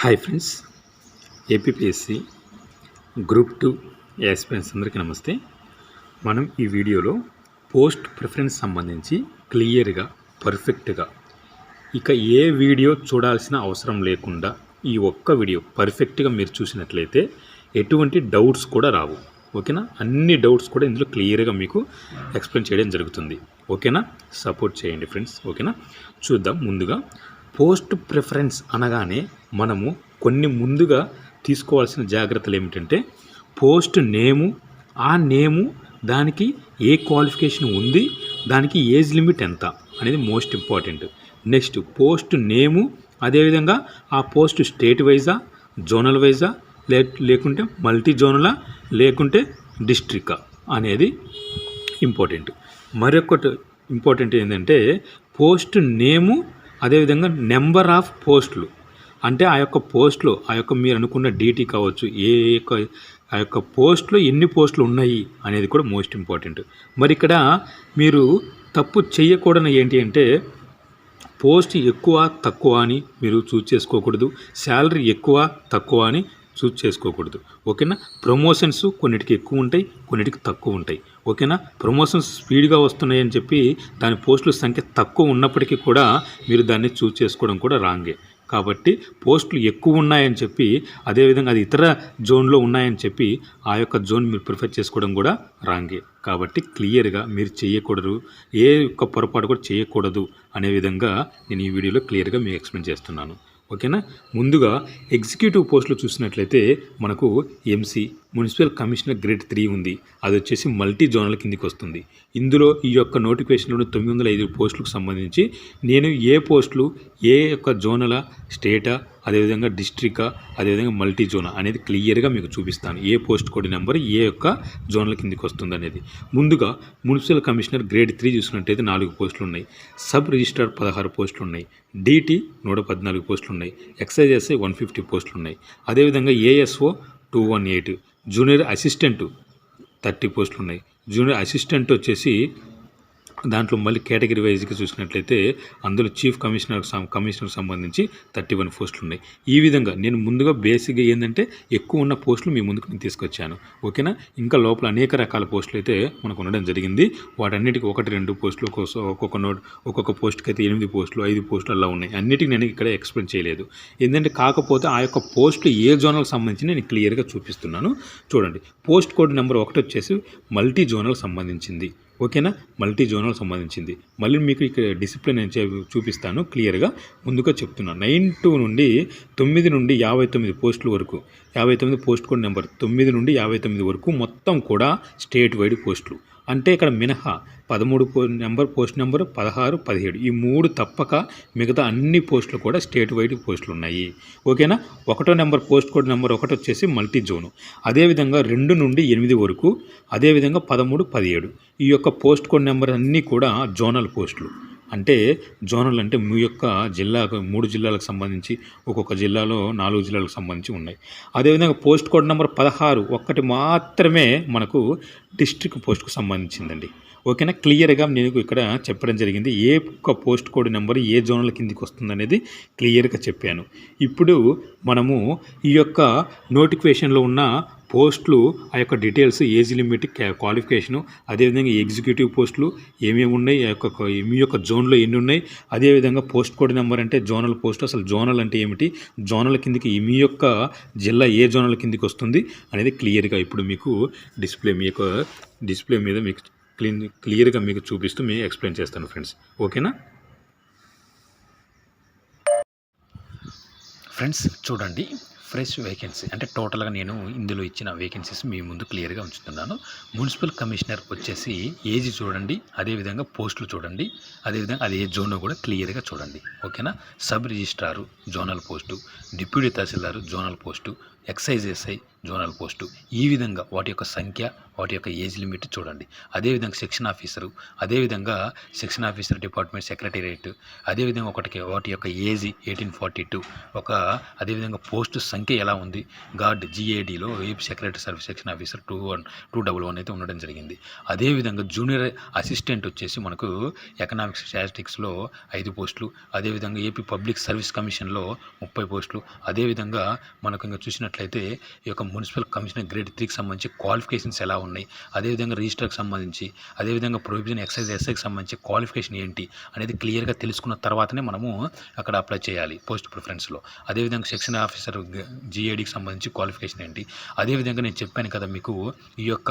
Hi friends APPSC group two aspirants అందరికీ నమస్తే. మనం ఈ వీడియోలో పోస్ట్ ప్రిఫరెన్స్ సంబంధించి క్లియర్గా పర్ఫెక్ట్గా ఇక ఏ వీడియో చూడాల్సిన అవసరం లేకుండా ఈ ఒక్క వీడియో పర్ఫెక్ట్గా మీరు చూసినట్లయితే ఎటువంటి డౌట్స్ కూడా రావు. ఓకేనా? అన్ని డౌట్స్ కూడా ఇందులో క్లియర్గా మీకు ఎక్స్ప్లెయిన్ చేయడం జరుగుతుంది. ఓకేనా? సపోర్ట్ చేయండి ఫ్రెండ్స్. ఓకేనా? చూద్దాం ముందుగా పోస్ట్ ప్రిఫరెన్స్ అనగానే మనము కొన్ని ముందుగా తీసుకోవాల్సిన జాగ్రత్తలు ఏమిటంటే పోస్ట్ నేము ఆ నేము దానికి ఏ క్వాలిఫికేషన్ ఉంది దానికి ఏజ్ లిమిట్ ఎంత అనేది most important. Next post name అదేవిధంగా ఆ పోస్ట్ స్టేట్ వైజా జోనల్ వైజా లే లేకుంటే మల్టీ జోనలా లేకుంటే డిస్ట్రిక్ అనేది ఇంపార్టెంట్. మరొకటి ఇంపార్టెంట్ ఏంటంటే పోస్ట్ నేము అదేవిధంగా నెంబర్ ఆఫ్ పోస్టులు. అంటే ఆ యొక్క పోస్టులు ఆ యొక్క మీరు అనుకున్న డీటీ కావచ్చు ఏ యొక్క ఆ యొక్క పోస్ట్లో ఎన్ని పోస్టులు ఉన్నాయి అనేది కూడా మోస్ట్ ఇంపార్టెంట్. మరి ఇక్కడ మీరు తప్పు చేయకూడని ఏంటి అంటే పోస్ట్ ఎక్కువ తక్కువ అని మీరు చూస్ చేసుకోకూడదు. శాలరీ ఎక్కువ తక్కువ అని చూస్ చేసుకోకూడదు. ఓకేనా? ప్రమోషన్స్ కొన్నిటికి ఎక్కువ ఉంటాయి కొన్నిటికి తక్కువ ఉంటాయి. ఓకేనా? ప్రమోషన్స్ స్పీడ్గా వస్తున్నాయని చెప్పి దాని పోస్టుల సంఖ్య తక్కువ ఉన్నప్పటికీ కూడా మీరు దాన్ని చూస్ చేసుకోవడం కూడా రాంగే. కాబట్టి పోస్టులు ఎక్కువ ఉన్నాయని చెప్పి అదేవిధంగా అది ఇతర జోన్లో ఉన్నాయని చెప్పి ఆ యొక్క జోన్ మీరు ప్రిఫర్ చేసుకోవడం కూడా రాంగే. కాబట్టి క్లియర్గా మీరు చేయకూడదు ఏ యొక్క పొరపాటు కూడా చేయకూడదు అనే విధంగా నేను ఈ వీడియోలో క్లియర్గా మీకు ఎక్స్ప్లెయిన్ చేస్తున్నాను. ఓకేనా? ముందుగా ఎగ్జిక్యూటివ్ పోస్టులు చూసినట్లయితే మనకు MC municipal commissioner grade three ఉంది. అది వచ్చేసి మల్టీ జోనల్ కిందికి వస్తుంది. ఇందులో ఈ యొక్క నోటిఫికేషన్లో తొమ్మిది వందల ఐదు పోస్టులకు సంబంధించి నేను ఏ పోస్టులు ఏ యొక్క జోనల స్టేటా అదేవిధంగా డిస్ట్రిక్టా అదేవిధంగా మల్టీ జోనా అనేది క్లియర్గా మీకు చూపిస్తాను. ఏ పోస్ట్ కోడ్ నెంబర్ ఏ యొక్క జోన్ల కిందికి వస్తుంది అనేది. ముందుగా మున్సిపల్ కమిషనర్ గ్రేడ్ త్రీ చూసినట్టయితే నాలుగు పోస్టులు ఉన్నాయి. సబ్ రిజిస్ట్రార్ పదహారు పోస్టులు ఉన్నాయి. డిటి నూట పద్నాలుగు పోస్టులు ఉన్నాయి. ఎక్సైజ్ ఎస్ఐ వన్ ఫిఫ్టీ పోస్టులు ఉన్నాయి. అదేవిధంగా ASO two one eight junior assistant thirty పోస్టులు ఉన్నాయి. జూనియర్ అసిస్టెంట్ వచ్చేసి దాంట్లో మళ్ళీ కేటగిరీ వైజ్గా చూసినట్లయితే అందులో చీఫ్ కమిషనర్ సం- కమిషనర్ సంబంధించి థర్టీ వన్ పోస్టులు ఉన్నాయి. ఈ విధంగా నేను ముందుగా బేసిక్గా ఏంటంటే ఎక్కువ ఉన్న పోస్టులు మీ ముందుకు నేను తీసుకొచ్చాను. ఓకేనా? ఇంకా లోపల అనేక రకాల పోస్టులు అయితే మనకు ఉండడం జరిగింది. వాటన్నిటికీ ఒకటి రెండు పోస్టులు ఒక్కొక్క ఒక్కొక్క నోట్ ఒక్కొక్క పోస్ట్కి అయితే ఎనిమిది పోస్టులు ఐదు పోస్టులు అలా ఉన్నాయి. అన్నిటికీ నేను ఇక్కడ ఎక్స్ప్లెయిన్ చేయలేదు. ఏంటంటే కాకపోతే ఆ యొక్క పోస్టులు ఏ జోనల్కి సంబంధించి నేను క్లియర్గా చూపిస్తున్నాను. చూడండి. పోస్ట్ కోడ్ నెంబర్ ఒకటి వచ్చేసి మల్టీ జోనల్ సంబంధించింది. ఓకేనా? మల్టీ జోనల్ సంబంధించింది. మళ్ళీ మీకు ఇక్కడ డిసిప్లిన్ నేను చూపిస్తాను క్లియర్గా. ముందుగా చెప్తున్నాను నైన్ టూ నుండి తొమ్మిది నుండి యాభై తొమ్మిది పోస్టుల వరకు యాభై తొమ్మిది పోస్ట్ కోడ్ నెంబర్ తొమ్మిది నుండి యాభై తొమ్మిది వరకు మొత్తం కూడా స్టేట్ వైడ్ పోస్టులు. అంటే ఇక్కడ మినహా పదమూడు పో నెంబర్ పోస్ట్ నెంబర్ పదహారు పదిహేడు. ఈ మూడు తప్పక మిగతా అన్ని పోస్టులు కూడా స్టేట్ వైడ్ పోస్టులు ఉన్నాయి ఓకేనా? ఒకటో నెంబర్ పోస్ట్ కోడ్ నెంబర్ ఒకటి వచ్చేసి మల్టీ జోను అదేవిధంగా రెండు నుండి ఎనిమిది వరకు అదేవిధంగా పదమూడు పదిహేడు. ఈ యొక్క పోస్ట్ కోడ్ నెంబర్ అన్నీ కూడా జోనల్ పోస్టులు. అంటే జోనల్ అంటే మీ యొక్క జిల్లాకు మూడు జిల్లాలకు సంబంధించి ఒక్కొక్క జిల్లాలో నాలుగు జిల్లాలకు సంబంధించి ఉన్నాయి. అదేవిధంగా పోస్ట్ కోడ్ నెంబర్ పదహారు ఒక్కటి మాత్రమే మనకు డిస్ట్రిక్ట్ పోస్ట్కు సంబంధించిందండి. ఓకేనా? క్లియర్గా నేను ఇక్కడ చెప్పడం జరిగింది. ఏ ఒక్క పోస్ట్ కోడ్ నెంబర్ ఏ జోనల కిందికి వస్తుందనేది క్లియర్గా చెప్పాను. ఇప్పుడు మనము ఈ యొక్క నోటిఫికేషన్లో ఉన్న పోస్టులు ఆ యొక్క డీటెయిల్స్ ఏజ్ లిమిట్ క్వాలిఫికేషను అదేవిధంగా ఎగ్జిక్యూటివ్ పోస్టులు ఏమేమి ఉన్నాయి ఆ యొక్క మీ యొక్క జోన్లో ఎన్ని ఉన్నాయి అదేవిధంగా పోస్ట్ కోడ్ నెంబర్ అంటే జోనల్ పోస్ట్ అసలు జోనల్ అంటే ఏమిటి జోనల్ కిందికి మీ యొక్క జిల్లా ఏ జోనల్ కిందికి వస్తుంది అనేది క్లియర్గా ఇప్పుడు మీకు డిస్ప్లే మీ యొక్క డిస్ప్లే మీద మీకు క్లీన్ క్లియర్గా మీకు చూపిస్తూ మీకు ఎక్స్ప్లెయిన్ చేస్తాను ఫ్రెండ్స్. ఓకేనా? ఫ్రెండ్స్ చూడండి. ఫ్రెష్ వేకెన్సీ అంటే టోటల్గా నేను ఇందులో ఇచ్చిన వేకెన్సీస్ మీ ముందు క్లియర్గా ఉంచుతున్నాను. మున్సిపల్ కమిషనర్ వచ్చేసి ఏజ్ చూడండి అదేవిధంగా పోస్టులు చూడండి అదేవిధంగా అది ఏ జోన్ కూడా క్లియర్గా చూడండి. ఓకేనా sub registrar zonal post deputy tahsildar zonal post excise SI zonal post. ఈ విధంగా వాటి యొక్క సంఖ్య వాటి యొక్క ఏజ్ లిమిట్ చూడండి. అదేవిధంగా సెక్షన్ ఆఫీసరు అదేవిధంగా సెక్షన్ ఆఫీసర్ డిపార్ట్మెంట్ సెక్రటేరియట్ అదేవిధంగా ఒకటికి వాటి యొక్క ఏజ్ ఎయిటీన్ ఫార్టీ టూ ఒక అదేవిధంగా పోస్టు సంఖ్య ఎలా ఉంది? Gourd జిఏడిలో AP secretary service section officer two one two double one అయితే ఉండడం జరిగింది. అదేవిధంగా జూనియర్ అసిస్టెంట్ వచ్చేసి మనకు ఎకనామిక్స్ స్టాటిస్టిక్స్లో ఐదు పోస్టులు అదేవిధంగా ఏపీ పబ్లిక్ సర్వీస్ కమిషన్లో ముప్పై పోస్టులు అదేవిధంగా మనకు ఇంకా చూసినట్లయితే ఈ యొక్క మున్సిపల్ కమిషనర్ గ్రేడ్ త్రీకి సంబంధించి క్వాలిఫికేషన్స్ ఎలా ఉన్నాయి? అదేవిధంగా రిజిస్టర్కి సంబంధించి అదేవిధంగా ప్రొవిజన్ ఎక్సైజ్ ఎస్ఐకి సంబంధించి క్వాలిఫికేషన్ ఏంటి అనేది క్లియర్గా తెలుసుకున్న తర్వాతనే మనము అక్కడ అప్లై చేయాలి పోస్ట్ ప్రిఫరెన్స్లో. అదేవిధంగా సెక్షన్ ఆఫీసర్ జిఏడికి సంబంధించి క్వాలిఫికేషన్ ఏంటి? అదేవిధంగా నేను చెప్పాను కదా మీకు ఈ యొక్క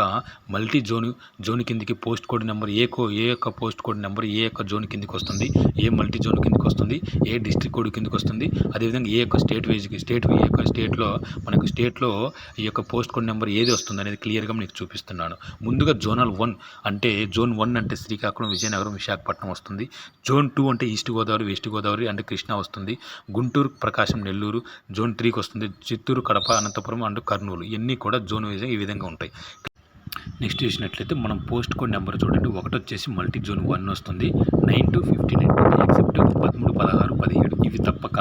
మల్టీ జోన్ జోన్ కిందికి పోస్ట్ కోడ్ నెంబర్ ఏ కో ఏ యొక్క పోస్ట్ కోడ్ నెంబర్ ఏ యొక్క జోన్ కిందికి వస్తుంది? ఏ మల్టీ జోన్ కిందికి వస్తుంది? ఏ డిస్ట్రిక్ట్ కోడ్ కిందికి వస్తుంది? అదేవిధంగా ఏ యొక్క స్టేట్ వైజ్కి స్టేట్ ఏ యొక్క స్టేట్లో మనకు స్టేట్లో ఈ యొక్క పోస్ట్ కోడ్ నెంబర్ ఏది వస్తుంది అనేది క్లియర్గా మీకు చూపిస్తున్నాను. ముందుగా జోనల్ వన్ అంటే జోన్ వన్ అంటే శ్రీకాకుళం విజయనగరం విశాఖపట్నం వస్తుంది. జోన్ టూ అంటే ఈస్ట్ గోదావరి వెస్ట్ గోదావరి అంటే కృష్ణా వస్తుంది. గుంటూరు ప్రకాశం నెల్లూరు జోన్ త్రీకి వస్తుంది. చిత్తూరు కడప అనంతపురం అండ్ కర్నూలు. ఇవన్నీ కూడా జోన్ వైజ్ ఈ విధంగా ఉంటాయి. నెక్స్ట్ చూసినట్లయితే మనం పోస్ట్ కోడ్ నెంబర్ చూడండి. ఒకటి వచ్చేసి మల్టీ జోన్ వన్ వస్తుంది. నైన్ టు ఫిఫ్టీన్ ఎక్సెప్ట్ పదమూడు పదహారు పదిహేడు ఇవి తప్పక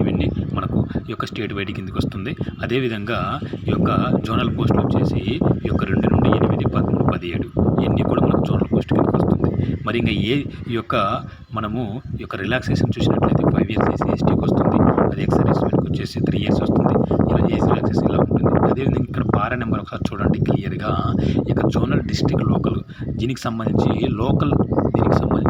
ఇవన్నీ మనకు ఈ యొక్క స్టేట్ వైడ్ కిందకి వస్తుంది. అదేవిధంగా ఈ యొక్క జోనల్ పోస్ట్ వచ్చేసి ఈ యొక్క రెండు నుండి ఎనిమిది పదమూడు పదిహేడు ఇవన్నీ కూడా మనకు జోనల్ పోస్ట్ కిందకి వస్తుంది. మరి ఇంకా ఏ ఈ యొక్క మనము ఈ యొక్క రిలాక్సేషన్ చూసినట్లయితే ఫైవ్ ఇయర్స్ ఎస్సీ ఎస్టీకి వస్తుంది. అది ఎక్స్ వచ్చేసి త్రీ ఇయర్స్ వస్తుంది. ఇలా ఏజ్ రిలాక్సేషన్ ఇలా ఉంటుంది. అదేవిధంగా ఇక్కడ పారా నెంబర్ ఒకసారి చూడండి క్లియర్గా. ఇక జోనల్ డిస్ట్రిక్ట్ లోకల్ దీనికి సంబంధించి లోకల్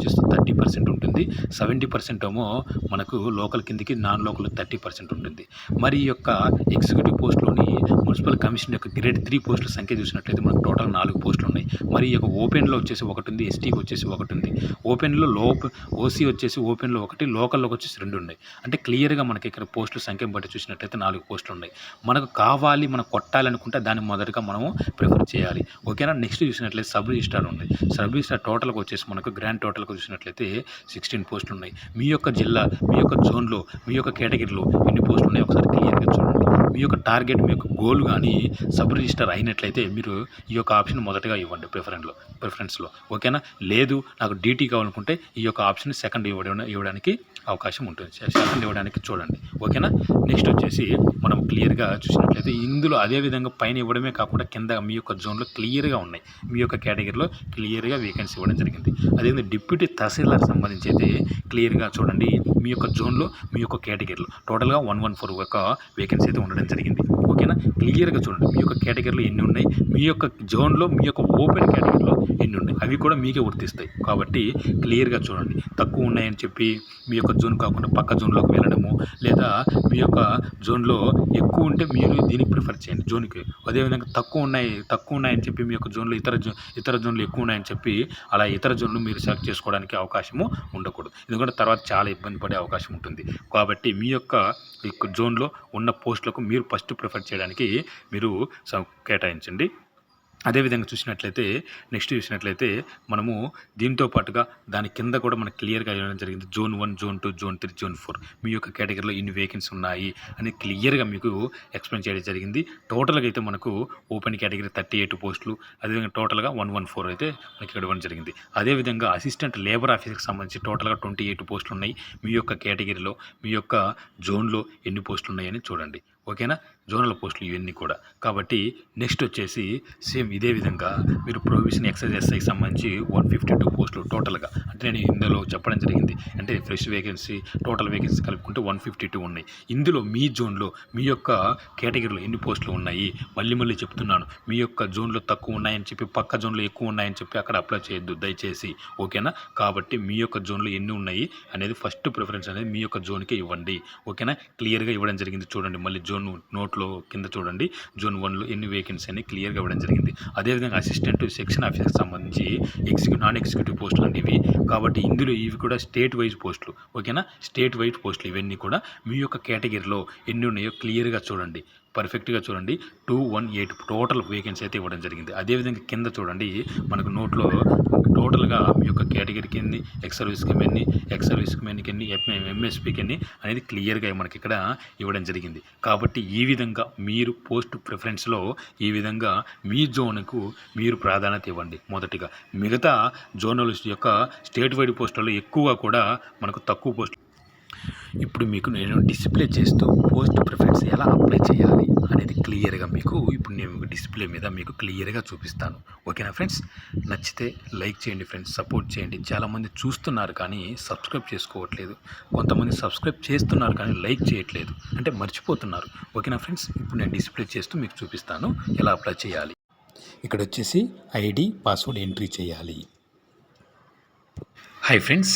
దీనికి థర్టీ పర్సెంట్ ఉంటుంది. సెవెంటీ పర్సెంట్ ఏమో మనకు లోకల్ కిందికి నాన్ లోకల్ థర్టీ పర్సెంట్ ఉంటుంది. మరి ఈ యొక్క ఎగ్జిక్యూటివ్ పోస్ట్లోని మున్సిపల్ కమిషన్ యొక్క గ్రేడ్ త్రీ పోస్టుల సంఖ్య చూసినట్లయితే మనకు టోటల్ నాలుగు పోస్టులు ఉన్నాయి. మరి ఈ యొక్క ఓపెన్లో వచ్చేసి ఒకటి ఉంది ఎస్టీకి వచ్చేసి ఒకటి ఉంది. ఓపెన్లో లో ఓసీ వచ్చేసి ఓపెన్లో ఒకటి లోకల్లోకి వచ్చేసి రెండు ఉన్నాయి. అంటే క్లియర్గా మనకి ఇక్కడ పోస్టుల సంఖ్య బట్టి చూసినట్లయితే నాలుగు పోస్టులు ఉన్నాయి. మనకు కావాలి మనం కొట్టాలనుకుంటే దాన్ని మొదటగా మనము ప్రిఫర్ చేయాలి. ఓకేనా? నెక్స్ట్ చూసినట్లయితే సబ్ రిజిస్టార్ ఉంది. సబ్ రిజిస్టార్ టోటల్కి వచ్చేసి మనకు గ్రాండ్ టోటల్కి చూసినట్లయితే సిక్స్టీన్ పోస్టులు ఉన్నాయి మీ యొక్క జిల్లా మీ యొక్క జోన్లో మీ యొక్క కేటగిరీలో ఎన్ని పోస్టులు ఉన్నాయి ఒకసారి క్లియర్గా చూడండి. మీ యొక్క టార్గెట్ మీ యొక్క గోల్ కానీ సబ్ రిజిస్టర్ అయినట్లయితే మీరు ఈ యొక్క ఆప్షన్ మొదటగా ఇవ్వండి ప్రిఫరెన్స్లో ప్రిఫరెన్స్లో. ఓకేనా? లేదు నాకు డీటీ కావాలనుకుంటే ఈ యొక్క ఆప్షన్ సెకండ్ ఇవ్వడం ఇవ్వడానికి అవకాశం ఉంటుంది. సెకండ్ ఇవ్వడానికి చూడండి. ఓకేనా? నెక్స్ట్ వచ్చేసి మనం క్లియర్గా చూసినట్లయితే ఇందులో అదే విధంగా పైన ఇవ్వడమే కాకుండా కింద మీ యొక్క జోన్లో క్లియర్గా ఉన్నాయి. మీ యొక్క కేటగిరీలో క్లియర్గా వేకెన్సీ ఇవ్వడం జరిగింది. అదేవిధంగా డిప్యూటీ తహసీల్దార్ సంబంధించి అయితే క్లియర్గా చూడండి. మీ యొక్క జోన్లో మీ యొక్క కేటగిరీలో టోటల్గా వన్ వన్ ఫోర్ ఒక వేకెన్సీ అయితే ఉండడం జరిగింది. ఓకేనా? క్లియర్గా చూడండి. మీ యొక్క కేటగిరీలో ఎన్ని ఉన్నాయి? మీ యొక్క జోన్లో మీ యొక్క ఓపెన్ కేటగిరీలో ఎన్ని ఉన్నాయి? అవి కూడా మీకే వర్తిస్తాయి కాబట్టి క్లియర్గా చూడండి. తక్కువ ఉన్నాయని చెప్పి మీ యొక్క జోన్ కాకుండా పక్క జోన్లోకి వెళ్ళడము లేదా మీ యొక్క జోన్లో ఎక్కువ ఉంటే మీరు దీనికి ప్రిఫర్ చేయండి. జోన్కి. అదేవిధంగా తక్కువ ఉన్నాయి తక్కువ ఉన్నాయని చెప్పి మీ యొక్క జోన్లో ఇతర జో ఇతర జోన్లు ఎక్కువ ఉన్నాయని చెప్పి అలా ఇతర జోన్లు మీరు సెలెక్ట్ చేసుకోవడానికి అవకాశము ఉండకూడదు. ఎందుకంటే తర్వాత చాలా ఇబ్బంది పడే అవకాశం ఉంటుంది. కాబట్టి మీ యొక్క జోన్లో ఉన్న పోస్టులకు మీరు ఫస్ట్ ప్రిఫర్ చేయడానికి మీరు కేటాయించండి. అదేవిధంగా చూసినట్లయితే నెక్స్ట్ చూసినట్లయితే మనము దీంతో పాటుగా దాని కింద కూడా మనకు క్లియర్గా ఇవ్వడం జరిగింది. Zone one zone two zone three zone four మీ యొక్క కేటగిరీలో ఇన్ని వేకెన్సీ ఉన్నాయి అని క్లియర్గా మీకు ఎక్స్ప్లెయిన్ చేయడం జరిగింది. టోటల్గా అయితే మనకు ఓపెన్ కేటగిరీ థర్టీ ఎయిట్ పోస్టులు అదేవిధంగా టోటల్గా వన్ వన్ ఫోర్ అయితే మనకి ఇక్కడ ఇవ్వడం జరిగింది. అదేవిధంగా అసిస్టెంట్ లేబర్ ఆఫీస్కి సంబంధించి టోటల్గా ట్వంటీ ఎయిట్ పోస్టులు ఉన్నాయి. మీ యొక్క కేటగిరీలో మీ యొక్క జోన్లో ఎన్ని పోస్టులు ఉన్నాయని చూడండి. ఓకేనా? జోనల్ పోస్టులు ఇవన్నీ కూడా. కాబట్టి నెక్స్ట్ వచ్చేసి సేమ్ ఇదే విధంగా మీరు ప్రొవిజన్ ఎక్సైజ్ ఎస్ఐకి సంబంధించి వన్ ఫిఫ్టీ టూ పోస్టులు టోటల్గా. అంటే నేను ఇందులో చెప్పడం జరిగింది. అంటే ఫ్రెష్ వేకెన్సీ టోటల్ వేకెన్సీ కలుపుకుంటే వన్ ఫిఫ్టీ టూ ఉన్నాయి. ఇందులో మీ జోన్లో మీ యొక్క కేటగిరీలో ఎన్ని పోస్టులు ఉన్నాయి? మళ్ళీ మళ్ళీ చెప్తున్నాను. మీ యొక్క జోన్లో తక్కువ ఉన్నాయని చెప్పి పక్క జోన్లో ఎక్కువ ఉన్నాయని చెప్పి అక్కడ అప్లై చేయొద్దు. దయచేసి ఓకేనా? కాబట్టి మీ యొక్క జోన్లో ఎన్ని ఉన్నాయి అనేది ఫస్ట్ ప్రిఫరెన్స్ అనేది మీ యొక్క జోన్కే ఇవ్వండి. ఓకేనా? క్లియర్గా ఇవ్వడం జరిగింది చూడండి. మళ్ళీ జోన్ జోన్ నోట్లో కింద చూడండి. జోన్ వన్లో ఎన్ని వేకెన్సీ అని క్లియర్గా ఇవ్వడం జరిగింది. అదేవిధంగా అసిస్టెంట్ సెక్షన్ ఆఫీసర్కి సంబంధించి ఎగ్జిక్యూ నాన్ ఎగ్జిక్యూటివ్ పోస్టులు అనేవి. కాబట్టి ఇందులో ఇవి కూడా స్టేట్ వైజ్ పోస్టులు ఓకేనా స్టేట్ వైజ్ పోస్టులు ఇవన్నీ కూడా మీ యొక్క కేటగిరీలో ఎన్ని ఉన్నాయో క్లియర్గా చూడండి. పర్ఫెక్ట్గా చూడండి. Two one eight total vacancy అయితే ఇవ్వడం జరిగింది. అదేవిధంగా కింద చూడండి మనకు నోట్లో టోటల్గా మీ యొక్క కేటగిరీకి ఎన్ని ఎక్స్ సర్వీస్కి ఎన్ని ఎక్స్ సర్వీస్కి ఎన్నికి ఎన్ని ఎంఎస్పీకి ఎన్ని అనేది క్లియర్గా మనకి ఇక్కడ ఇవ్వడం జరిగింది. కాబట్టి ఈ విధంగా మీరు పోస్ట్ ప్రిఫరెన్స్లో ఈ విధంగా మీ జోన్కు మీరు ప్రాధాన్యత ఇవ్వండి మొదటిగా. మిగతా జోనల్ యొక్క స్టేట్ వైడ్ పోస్టుల్లో ఎక్కువగా కూడా మనకు తక్కువ పోస్ట్ ఇప్పుడు మీకు నేను డిస్ప్లే చేస్తూ పోస్ట్ ప్రిఫరెన్స్ ఎలా అప్లై చేయాలి అనేది క్లియర్గా మీకు ఇప్పుడు నేను డిస్ప్లే మీద మీకు క్లియర్గా చూపిస్తాను. ఓకేనా ఫ్రెండ్స్ నచ్చితే లైక్ చేయండి ఫ్రెండ్స్ సపోర్ట్ చేయండి. చాలామంది చూస్తున్నారు కానీ సబ్స్క్రైబ్ చేసుకోవట్లేదు. కొంతమంది సబ్స్క్రైబ్ చేస్తున్నారు కానీ లైక్ చేయట్లేదు. అంటే మర్చిపోతున్నారు. ఓకేనా ఫ్రెండ్స్ ఇప్పుడు నేను డిస్ప్లే చేస్తూ మీకు చూపిస్తాను ఎలా అప్లై చేయాలి. ఇక్కడ వచ్చేసి ఐడి పాస్వర్డ్ ఎంట్రీ చేయాలి. హాయ్ ఫ్రెండ్స్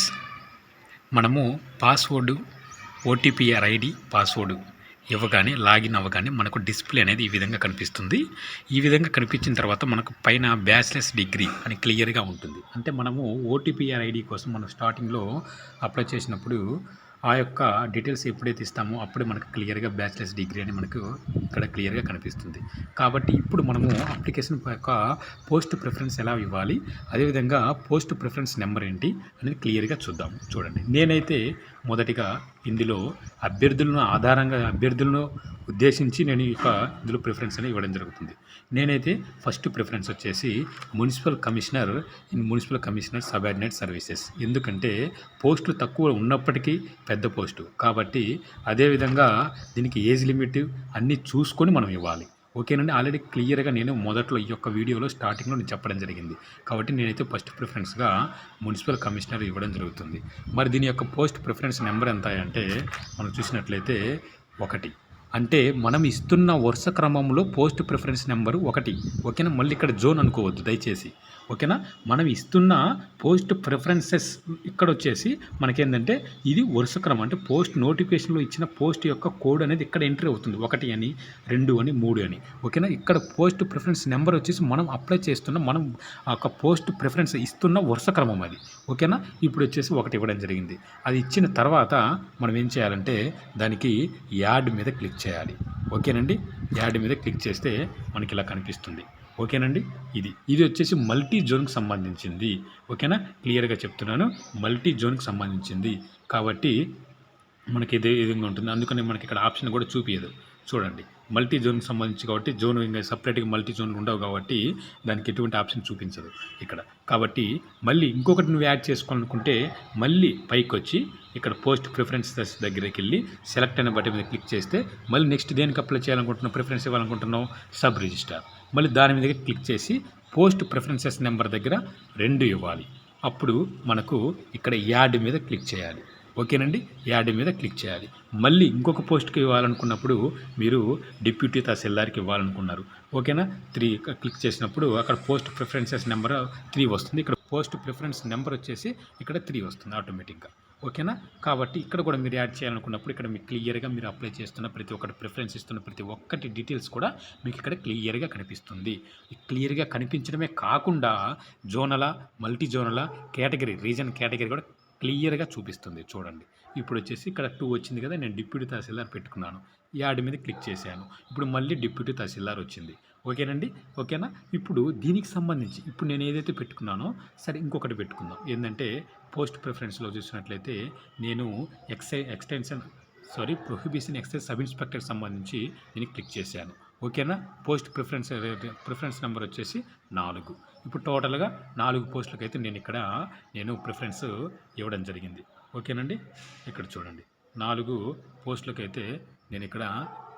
మనము పాస్వర్డ్ ఓటీపీఆర్ ఐడి పాస్వర్డ్ ఇవ్వగానే లాగిన్ అవ్వగానే మనకు డిస్ప్లే అనేది ఈ విధంగా కనిపిస్తుంది. ఈ విధంగా కనిపించిన తర్వాత మనకు పైన బ్యాచ్లెస్ డిగ్రీ అని క్లియర్గా ఉంటుంది. అంటే మనము ఓటీపీఆర్ ఐడి కోసం మనం స్టార్టింగ్లో అప్లై చేసినప్పుడు ఆ యొక్క డీటెయిల్స్ ఎప్పుడైతే ఇస్తామో అప్పుడే మనకు క్లియర్గా బ్యాచిలర్స్ డిగ్రీ అని మనకు ఇక్కడ క్లియర్గా కనిపిస్తుంది. కాబట్టి ఇప్పుడు మనము అప్లికేషన్ యొక్క పోస్ట్ ప్రిఫరెన్స్ ఎలా ఇవ్వాలి? అదేవిధంగా పోస్ట్ ప్రిఫరెన్స్ నెంబర్ ఏంటి అనేది క్లియర్గా చూద్దాం. చూడండి. నేనైతే మొదటిగా ఇందులో అభ్యర్థులను ఆధారంగా అభ్యర్థులను ఉద్దేశించి నేను ఈ యొక్క ఇందులో ప్రిఫరెన్స్ అనేది ఇవ్వడం జరుగుతుంది. నేనైతే ఫస్ట్ ప్రిఫరెన్స్ వచ్చేసి municipal commissioner in municipal commissioner subordinate services ఎందుకంటే పోస్టులు తక్కువ ఉన్నప్పటికీ పెద్ద పోస్టు కాబట్టి అదేవిధంగా దీనికి ఏజ్ లిమిట్ అన్నీ చూసుకొని మనం ఇవ్వాలి. ఓకేనండి ఆల్రెడీ క్లియర్గా నేను మొదట్లో ఈ యొక్క వీడియోలో స్టార్టింగ్లో నేను చెప్పడం జరిగింది. కాబట్టి నేనైతే ఫస్ట్ ప్రిఫరెన్స్గా మున్సిపల్ కమిషనర్ ఇవ్వడం జరుగుతుంది. మరి దీని యొక్క పోస్ట్ ప్రిఫరెన్స్ నెంబర్ ఎంత అంటే మనం చూసినట్లయితే ఒకటి. అంటే మనం ఇస్తున్న వరుస క్రమంలో పోస్ట్ ప్రిఫరెన్స్ నెంబర్ ఒకటి. ఓకేనా? మళ్ళీ ఇక్కడ జోన్ అనుకోవద్దు దయచేసి. ఓకేనా? మనం ఇస్తున్న పోస్ట్ ప్రిఫరెన్సెస్ ఇక్కడ వచ్చేసి మనకేంటంటే ఇది వరుస క్రమం. అంటే పోస్ట్ నోటిఫికేషన్లో ఇచ్చిన పోస్ట్ యొక్క కోడ్ అనేది ఇక్కడ ఎంట్రీ అవుతుంది. ఒకటి అని రెండు అని మూడు అని. ఓకేనా? ఇక్కడ పోస్ట్ ప్రిఫరెన్స్ నెంబర్ వచ్చేసి మనం అప్లై చేస్తున్న మనం ఒక పోస్ట్ ప్రిఫరెన్స్ ఇస్తున్న వరుస క్రమం అది. ఓకేనా? ఇప్పుడు వచ్చేసి ఒకటి ఇవ్వడం జరిగింది. అది ఇచ్చిన తర్వాత మనం ఏం చేయాలంటే దానికి యాడ్ మీద క్లిక్ చేయాలి. ఓకేనండి? యాడ్ మీద క్లిక్ చేస్తే మనకి ఇలా కనిపిస్తుంది. ఓకేనండి? ఇది. ఇది వచ్చేసి మల్టీ జోన్కి సంబంధించింది. ఓకేనా? క్లియర్గా చెప్తున్నాను. మల్టీ జోన్కి సంబంధించింది. కాబట్టి మనకి ఇదే విధంగా ఉంటుంది. అందుకని మనకి ఇక్కడ ఆప్షన్ కూడా చూపించదు చూడండి. మల్టీ జోన్కి సంబంధించి కాబట్టి జోన్ ఇంకా సపరేట్గా మల్టీ జోన్లు ఉండవు కాబట్టి దానికి ఎటువంటి ఆప్షన్ చూపించదు ఇక్కడ. కాబట్టి మళ్ళీ ఇంకొకటి నువ్వు యాడ్ చేసుకోవాలనుకుంటే మళ్ళీ పైకి వచ్చి ఇక్కడ పోస్ట్ ప్రిఫరెన్సెస్ దగ్గరికి వెళ్ళి సెలెక్ట్ అయిన బటన్ మీద క్లిక్ చేస్తే మళ్ళీ నెక్స్ట్ దేనికి అప్లై చేయాలనుకుంటున్నావు? ప్రిఫరెన్స్ ఇవ్వాలనుకుంటున్నావు? Sub registrar. మళ్ళీ దాని మీద క్లిక్ చేసి పోస్ట్ ప్రిఫరెన్సెస్ నెంబర్ దగ్గర రెండు ఇవ్వాలి. అప్పుడు మనకు ఇక్కడ యాడ్ మీద క్లిక్ చేయాలి. ఓకేనండి? యాడ్ మీద క్లిక్ చేయాలి. మళ్ళీ ఇంకొక పోస్ట్కి ఇవ్వాలనుకున్నప్పుడు మీరు డిప్యూటీ తహసీల్దార్కి ఇవ్వాలనుకున్నారు. ఓకేనా? త్రీ క్లిక్ చేసినప్పుడు అక్కడ పోస్ట్ ప్రిఫరెన్సెస్ నెంబర్ త్రీ వస్తుంది. ఇక్కడ పోస్ట్ ప్రిఫరెన్స్ నెంబర్ వచ్చేసి ఇక్కడ త్రీ వస్తుంది ఆటోమేటిక్గా. ఓకేనా? కాబట్టి ఇక్కడ కూడా మీరు యాడ్ చేయాలనుకున్నప్పుడు ఇక్కడ మీకు క్లియర్గా మీరు అప్లై చేస్తున్న ప్రతి ఒక్కటి ప్రిఫరెన్స్ ఇస్తున్న ప్రతి ఒక్కటి డీటెయిల్స్ కూడా మీకు ఇక్కడ క్లియర్గా కనిపిస్తుంది. క్లియర్గా కనిపించడమే కాకుండా జోనల మల్టీ జోనల కేటగిరీ రీజన్ కేటగిరీ కూడా క్లియర్గా చూపిస్తుంది. చూడండి. ఇప్పుడు వచ్చేసి ఇక్కడ టూ వచ్చింది కదా నేను డిప్యూటీ తహసీల్దార్ పెట్టుకున్నాను. యాడ్ మీద క్లిక్ చేశాను. ఇప్పుడు మళ్ళీ డిప్యూటీ తహసీల్దార్ వచ్చింది. ఓకేనండి? ఓకేనా? ఇప్పుడు దీనికి సంబంధించి ఇప్పుడు నేను ఏదైతే పెట్టుకున్నానో సరే ఇంకొకటి పెట్టుకుందాం. ఏంటంటే పోస్ట్ ప్రిఫరెన్స్లో చూసినట్లయితే నేను ఎక్సై extension sorry prohibition excise sub inspector సంబంధించి నేను క్లిక్ చేశాను. ఓకేనా? పోస్ట్ ప్రిఫరెన్స్ ప్రిఫరెన్స్ నెంబర్ వచ్చేసి నాలుగు. ఇప్పుడు టోటల్గా నాలుగు పోస్టులకు అయితే నేను ఇక్కడ నేను ప్రిఫరెన్స్ ఇవ్వడం జరిగింది. ఓకేనండి? ఇక్కడ చూడండి. నాలుగు పోస్టులకు అయితే నేను ఇక్కడ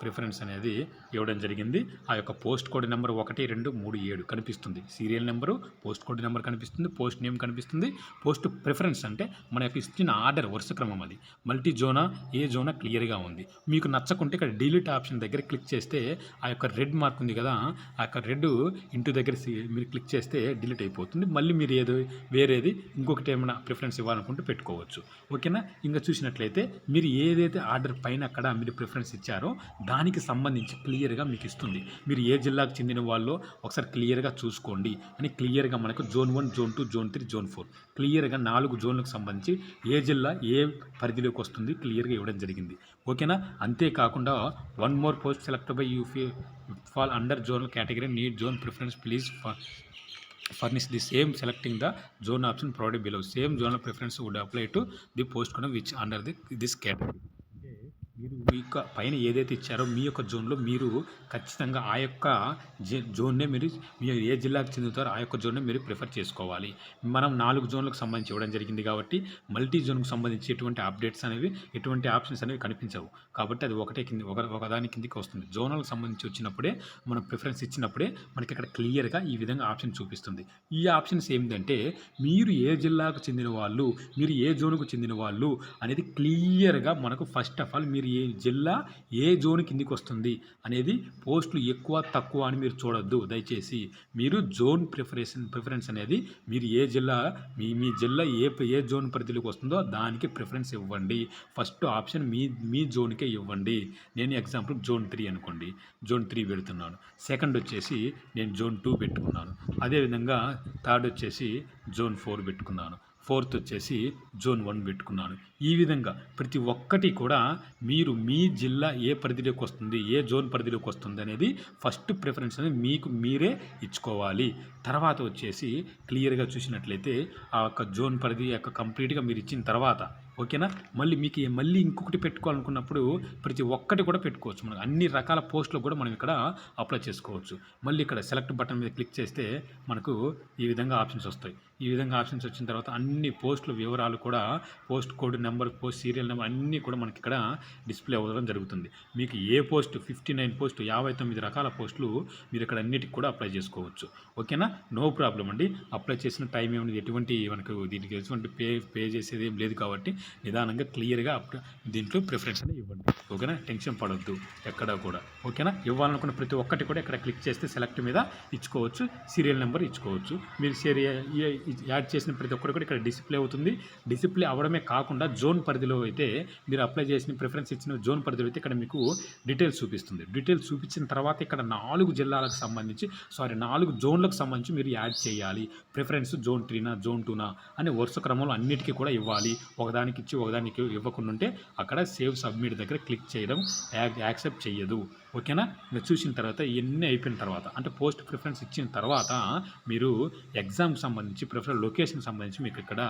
ప్రిఫరెన్స్ అనేది ఇవ్వడం జరిగింది. ఆ యొక్క పోస్ట్ కోడ్ నెంబర్ ఒకటి రెండు మూడు ఏడు కనిపిస్తుంది. Serial number post code number కనిపిస్తుంది పోస్ట్ నేమ్ కనిపిస్తుంది. పోస్ట్ ప్రిఫరెన్స్ అంటే మన యొక్క ఇచ్చిన ఆర్డర్ వరుస క్రమం అది. మల్టీ జోనా ఏ జోనా క్లియర్గా ఉంది. మీకు నచ్చకుంటే ఇక్కడ డిలీట్ ఆప్షన్ దగ్గర క్లిక్ చేస్తే ఆ యొక్క రెడ్ మార్క్ ఉంది కదా ఆ యొక్క రెడ్ ఇంటూ దగ్గర మీరు క్లిక్ చేస్తే డిలీట్ అయిపోతుంది. మళ్ళీ మీరు ఏదో వేరేది ఇంకొకటి ఏమైనా ప్రిఫరెన్స్ ఇవ్వాలనుకుంటే పెట్టుకోవచ్చు. ఓకేనా? ఇంకా చూసినట్లయితే మీరు ఏదైతే ఆర్డర్ పైన అక్కడ మీరు ప్రిఫరెన్స్ ఇచ్చారో దానికి సంబంధించి క్లియర్గా మీకు ఇస్తుంది మీరు ఏ జిల్లాకు చెందిన వాళ్ళు ఒకసారి క్లియర్గా చూసుకోండి. అని క్లియర్గా మనకు zone one zone two zone three zone four క్లియర్గా నాలుగు జోన్లకు సంబంధించి ఏ జిల్లా ఏ పరిధిలోకి వస్తుంది క్లియర్గా ఇవ్వడం జరిగింది. ఓకేనా? అంతేకాకుండా one more post select by you fall under zonal category need zone preference please furnish the same selecting the zone option provided below. Same zonal preference would apply to the post code which under the this category. మీరు మీ యొక్క పైన ఏదైతే ఇచ్చారో మీ యొక్క జోన్లో మీరు ఖచ్చితంగా ఆ యొక్క జోన్నే మీరు మీరు ఏ జిల్లాకు చెందుతారో ఆ యొక్క జోన్నే మీరు ప్రిఫర్ చేసుకోవాలి. మనం నాలుగు జోన్లకు సంబంధించి ఇవ్వడం జరిగింది కాబట్టి మల్టీ జోన్కు సంబంధించి ఎటువంటి అప్డేట్స్ అనేవి ఎటువంటి ఆప్షన్స్ అనేవి కనిపించవు. కాబట్టి అది ఒకటే కింది ఒక ఒకదాని కిందికి వస్తుంది. జోనల్కి సంబంధించి వచ్చినప్పుడే మనం ప్రిఫరెన్స్ ఇచ్చినప్పుడే మనకి ఇక్కడ క్లియర్గా ఈ విధంగా ఆప్షన్ చూపిస్తుంది. ఈ ఆప్షన్స్ ఏంటంటే మీరు ఏ జిల్లాకు చెందిన వాళ్ళు మీరు ఏ జోన్కు చెందిన వాళ్ళు అనేది క్లియర్గా మనకు ఫస్ట్ ఆఫ్ ఆల్ మీరు ఏ జిల్లా ఏ జోన్ కిందికి వస్తుంది అనేది పోస్టులు ఎక్కువ తక్కువ అని మీరు చూడొద్దు. దయచేసి మీరు జోన్ ప్రిఫరేషన్ ప్రిఫరెన్స్ అనేది మీరు ఏ జిల్లా మీ మీ జిల్లా ఏ ఏ జోన్ పరిధిలోకి వస్తుందో దానికి ప్రిఫరెన్స్ ఇవ్వండి. ఫస్ట్ ఆప్షన్ మీ మీ జోన్కే ఇవ్వండి. నేను ఎగ్జాంపుల్ జోన్ త్రీ అనుకోండి. జోన్ త్రీ పెడుతున్నాను. సెకండ్ వచ్చేసి నేను జోన్ టూ పెట్టుకున్నాను. అదేవిధంగా థర్డ్ వచ్చేసి జోన్ ఫోర్ పెట్టుకున్నాను. ఫోర్త్ వచ్చేసి జోన్ వన్ పెట్టుకున్నాను ఈ విధంగా ప్రతి ఒక్కటి కూడా మీరు మీ జిల్లా ఏ పరిధిలోకి వస్తుంది ఏ జోన్ పరిధిలోకి వస్తుంది అనేది ఫస్ట్ ప్రిఫరెన్స్ అనేది మీకు మీరే ఇచ్చుకోవాలి. తర్వాత వచ్చేసి క్లియర్గా చూసినట్లయితే ఆ యొక్క జోన్ పరిధి యొక్క కంప్లీట్గా మీరు ఇచ్చిన తర్వాత ఓకేనా? మళ్ళీ మీకు మళ్ళీ ఇంకొకటి పెట్టుకోవాలనుకున్నప్పుడు ప్రతి ఒక్కటి కూడా పెట్టుకోవచ్చు. మనం అన్ని రకాల పోస్టులు కూడా మనం ఇక్కడ అప్లై చేసుకోవచ్చు. మళ్ళీ ఇక్కడ సెలెక్ట్ బటన్ మీద క్లిక్ చేస్తే మనకు ఈ విధంగా ఆప్షన్స్ వస్తాయి. ఈ విధంగా ఆప్షన్స్ వచ్చిన తర్వాత అన్ని పోస్టుల వివరాలు కూడా post code number post serial number అన్నీ కూడా మనకి ఇక్కడ డిస్ప్లే అవ్వడం జరుగుతుంది. మీకు ఏ పోస్ట్ ఫిఫ్టీ నైన్ పోస్ట్ యాభై తొమ్మిది రకాల పోస్టులు మీరు ఇక్కడ అన్నిటికి కూడా అప్లై చేసుకోవచ్చు. ఓకేనా? నో ప్రాబ్లం అండి. అప్లై చేసిన టైం ఏమైనా ఎటువంటి మనకు దీనికి ఎటువంటి పే పే చేసేది ఏం లేదు కాబట్టి నిదానంగా క్లియర్గా అప్ దీంట్లో ప్రిఫరెన్స్ అనేది ఇవ్వండి. ఓకేనా? టెన్షన్ పడొద్దు ఎక్కడ కూడా. ఓకేనా? ఇవ్వాలనుకున్న ప్రతి ఒక్కటి కూడా ఇక్కడ క్లిక్ చేస్తే సెలెక్ట్ మీద ఇచ్చుకోవచ్చు. సీరియల్ నెంబర్ ఇచ్చుకోవచ్చు. మీరు సీరియల్ యాడ్ చేసిన ప్రతి ఒక్కరు కూడా ఇక్కడ డిస్ప్లే అవుతుంది. డిస్ప్లే అవడమే కాకుండా జోన్ పరిధిలో అయితే మీరు అప్లై చేసిన ప్రిఫరెన్స్ ఇచ్చిన జోన్ పరిధిలో అయితే ఇక్కడ మీకు డీటెయిల్స్ చూపిస్తుంది. డీటెయిల్స్ చూపించిన తర్వాత ఇక్కడ నాలుగు జిల్లాలకు సంబంధించి సారీ నాలుగు జోన్లకు సంబంధించి మీరు యాడ్ చేయాలి. ప్రిఫరెన్స్ జోన్ త్రీనా జోన్ టూనా అని వరుస క్రమంలో అన్నిటికీ కూడా ఇవ్వాలి. ఒకదానికి ఇచ్చి ఒకదానికి ఇవ్వకుండా ఉంటే అక్కడ సేవ్ సబ్మిట్ దగ్గర క్లిక్ చేయడం యాక్సెప్ట్ చేయదు ఓకేనా? మీరు చూసిన తర్వాత ఇవన్నీ అయిపోయిన తర్వాత అంటే పోస్ట్ ప్రిఫరెన్స్ ఇచ్చిన తర్వాత మీరు ఎగ్జామ్ సంబంధించి ప్రిఫర్ లొకేషన్ సంబంధించి మీకు ఇక్కడ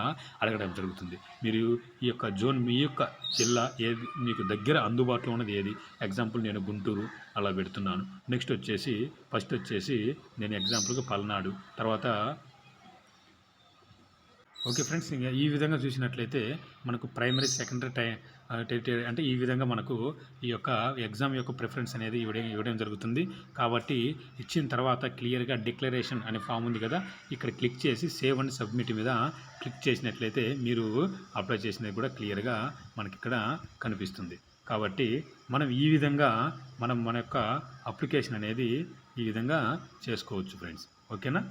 అడగడం జరుగుతుంది. మీరు ఈ యొక్క జోన్ మీ యొక్క జిల్లా ఏది మీకు దగ్గర అందుబాటులో ఉన్నది ఏది? ఎగ్జాంపుల్ నేను గుంటూరు అలా పెడుతున్నాను. నెక్స్ట్ వచ్చేసి ఫస్ట్ వచ్చేసి నేను ఎగ్జాంపుల్గా పల్నాడు. తర్వాత ఓకే ఫ్రెండ్స్ ఇంకా ఈ విధంగా చూసినట్లయితే మనకు ప్రైమరీ సెకండరీ టై టెరిటరీ అంటే ఈ విధంగా మనకు ఈ యొక్క ఎగ్జామ్ యొక్క ప్రిఫరెన్స్ అనేది ఇవ్వడం ఇవ్వడం జరుగుతుంది. కాబట్టి ఇచ్చిన తర్వాత క్లియర్గా డిక్లరేషన్ అనే ఫామ్ ఉంది కదా ఇక్కడ క్లిక్ చేసి సేవ్ అండ్ సబ్మిట్ మీద క్లిక్ చేసినట్లయితే మీరు అప్లై చేసినది కూడా క్లియర్గా మనకి ఇక్కడ కనిపిస్తుంది. కాబట్టి మనం ఈ విధంగా మనం మన యొక్క అప్లికేషన్ అనేది ఈ విధంగా చేసుకోవచ్చు ఫ్రెండ్స్. ఓకేనా?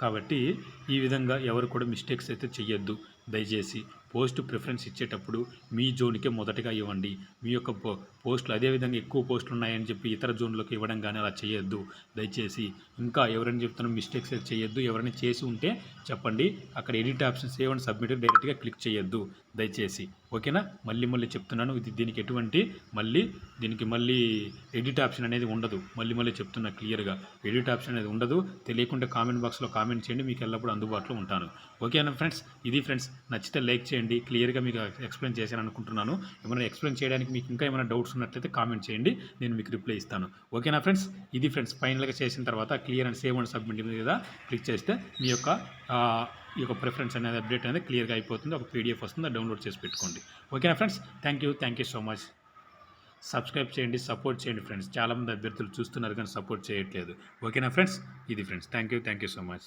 కాబట్టి ఈ విధంగా ఎవరు కూడా మిస్టేక్స్ అయితే చెయ్యొద్దు. దయచేసి పోస్ట్ ప్రిఫరెన్స్ ఇచ్చేటప్పుడు మీ జోన్కే మొదటగా ఇవ్వండి. మీ యొక్క పో పోస్టులు అదేవిధంగా ఎక్కువ పోస్టులు ఉన్నాయని చెప్పి ఇతర జోన్లోకి ఇవ్వడం కానీ అలా చేయొద్దు. దయచేసి ఇంకా ఎవరైనా చెప్తున్న మిస్టేక్స్ చేయొద్దు. ఎవరైనా చేసి ఉంటే చెప్పండి. అక్కడ edit option save and submit డైరెక్ట్గా క్లిక్ చేయొద్దు. దయచేసి ఓకేనా? మళ్ళీ మళ్ళీ చెప్తున్నాను. ఇది దీనికి ఎటువంటి మళ్ళీ దీనికి మళ్ళీ ఎడిట్ ఆప్షన్ అనేది ఉండదు. మళ్ళీ మళ్ళీ చెప్తున్నా క్లియర్గా. ఎడిట్ ఆప్షన్ అనేది ఉండదు. తెలియకుండా కామెంట్ బాక్స్లో కామెంట్ చేయండి. మీకు ఎల్లప్పుడూ అందుబాటులో ఉంటాను. ఓకేనా ఫ్రెండ్స్? ఇది ఫ్రెండ్స్ నచ్చితే లైక్ చేయండి. క్లియర్గా మీకు ఎక్స్ప్లెయిన్ చేశాను అనుకుంటున్నాను ఏమైనా ఎక్స్ప్లెయిన్ చేయడానికి మీకు ఇంకా ఏమైనా డౌట్స్ ఉన్నట్లయితే కామెంట్ చేయండి నేను మీకు రిప్లై ఇస్తాను. ఓకేనా ఫ్రెండ్స్? ఇది ఫ్రెండ్స్ ఫైనల్గా చేసిన తర్వాత clear and save and submit మీద క్లిక్ చేస్తే మీ యొక్క ఈ యొక్క ప్రిఫరెన్స్ అనేది అప్డేట్ అనేది క్లియర్గా అయిపోతుంది. ఒక పీడిఎఫ్ వస్తుంది డౌన్లోడ్ చేసి పెట్టుకోండి. ఓకేనా friends? Thank you thank you so much. Subscribe చేయండి సపోర్ట్ చేయండి ఫ్రెండ్స్. చాలామంది అభ్యర్థులు చూస్తున్నారు కానీ సపోర్ట్ చేయట్లేదు. ఓకేనా ఫ్రెండ్స్? ఇది friends. Thank you thank you so much.